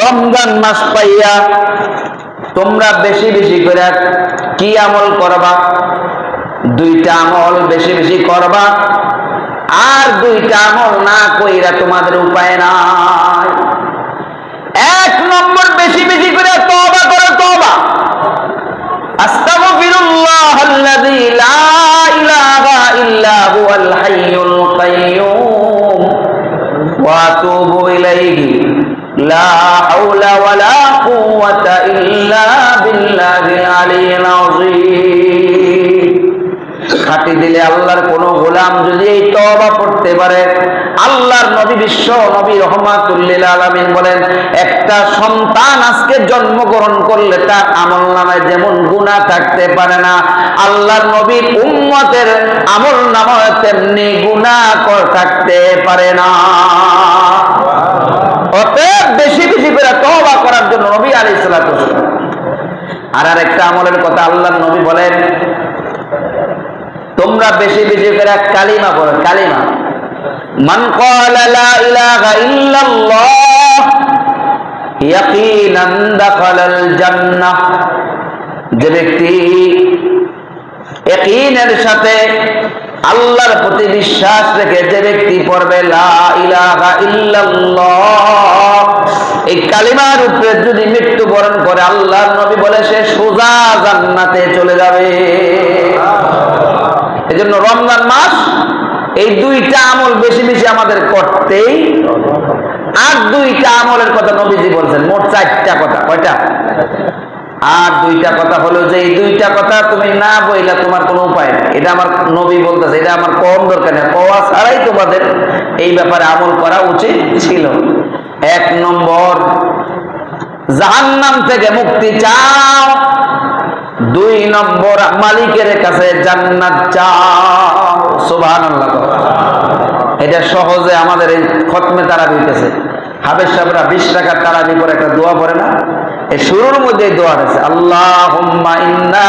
রমজান মাস পাইয়া তোমরা বেশি বেশি করে কি আমল করবা? দুইটা আমল বেশি বেশি করবা। আর দুইটা আমল না কইরা তোমাদের উপায় নাই। এক নম্বর বেশি বেশি করে তওবা করো, তওবা। আস্তাগফিরুল্লাহ আল্লাযী লা ইলাহা ইল্লা হুয়াল হাইয়ুল কাইয়্যুম ওয়া আতুবু ইলাইহি। হাওলা ওয়ালা কুওয়াতা ইল্লা বিল্লাহিল আলিয়্যিল আযীম। খাটি দিলে আল্লাহর কোন গোলাম যদি এই তওবা পড়তে পারে, আল্লাহর নবী বিশ্ব নবী রহমাতুল্লিল আলামিন বলেন, একটা সন্তান আজকে জন্মগ্রহণ করলে তার আমল নামায় যেমন গুনাহ থাকতে পারে না, আল্লাহর নবীর উম্মতের আমল নামায় তেমনি কর থাকতে পারে না অতএব বেশি বেশি করে তওবা করার জন্য নবী আলাইহিস সালাতু আর আরেকটা আমলের কথা আল্লাহ নবী বলেন, তোমরা বেশি বেশি করে কালিমা পড়ো, কালিমা। মান যে ব্যক্তি সাথে আল্লাহর প্রতি বিশ্বাস রেখে যে ব্যক্তি পড়বে লা ইল্লাল্লাহ এই কালিমার উপরে যদি মৃত্যুবরণ করে, আল্লাহর নবী বলে সে সোজা জান্নাতে চলে যাবে। এজন্য রমজান মাস, এই দুইটা আমল বেশি বেশি আমাদের করতেই আর দুইটা আমলের কথা নবীজি বলছেন, মোট চারটা কথা, কয়টা? আর দুইটা কথা হলো যে, এই দুইটা কথা তুমি না বইলা তোমার কোনো উপায় নেই। এটা আমার নবী বলতেছে, এটা আমার কম দরকার নেই। কওয়া ছাড়াই তোমাদের এই ব্যাপারে আমল করা উচিত ছিল। এক নম্বর, জাহান্নাম থেকে মুক্তি চাও। দুই নম্বর, মালিকের কাছে জান্নাত চাও। সুবহানাল্লাহ এটা সহজে আমাদের এই খতমে তারা দিতেছে হাবের সাহেবরা বিশ টাকার তারাবি করে একটা দোয়া পড়ে না? এই শুরুর মধ্যে দোয়া আছে আল্লাহুম্মা ইন্না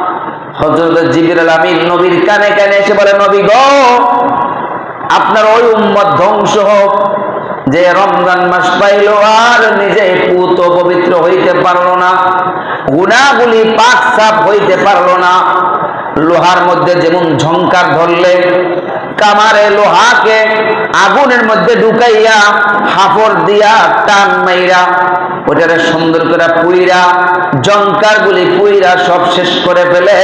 হজরত জিবির আমিন নবীর কানে কানে এসে বলে, নবী গ, আপনার ওই উম্মত ধ্বংস হোক, যে রমজান মাস পাইল আর নিজে পুত পবিত্র হইতে পারল না, গুণাগুলি পাক সাপ হইতে পারল না, লোহার মধ্যে যেমন ঝংকার ধরলে কামারে লোহাকে আগুনের মধ্যে ঢুকাইয়া হাফর দিয়া টান মাইরা, ওটারে সুন্দর করে পুইরা জঙ্কার গুলি পুইরা সব শেষ করে ফেলে।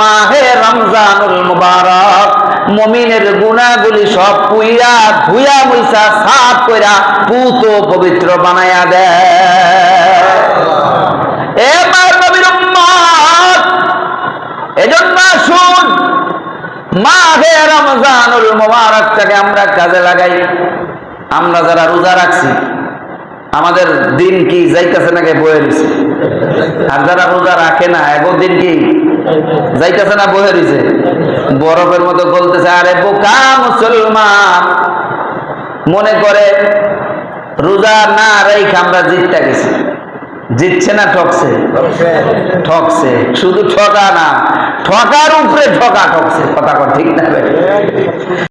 মাহে রমজানুল মুবারক মমিনের গুণাগুলি সব পুইরা, ধুইয়া মুইসা সাফ কইরা পুত পবিত্র বানায়া দেয় এবার নবীর উম্মত এজন্য আসুন মাহে রমজানুল মুবারকটাকে আমরা কাজে লাগাই। আমরা যারা রোজা রাখছি, আমাদের দিন কি যাইতেছে নাকি বয়ে দিছে? আর যারা রোজা রাখে না, এগো দিন কি যাইতেছে না বয়ে দিছে? বরফের মতো বলতেছে, আরে বোকা মুসলমান! মনে করে, রোজা না রাইখ আমরা জিততে গেছি। জিতছে না, ঠকছে? ঠকছে। শুধু ঠকা না। ঠকার উপরে ঠকা ঠকছে কথা ঠিক না?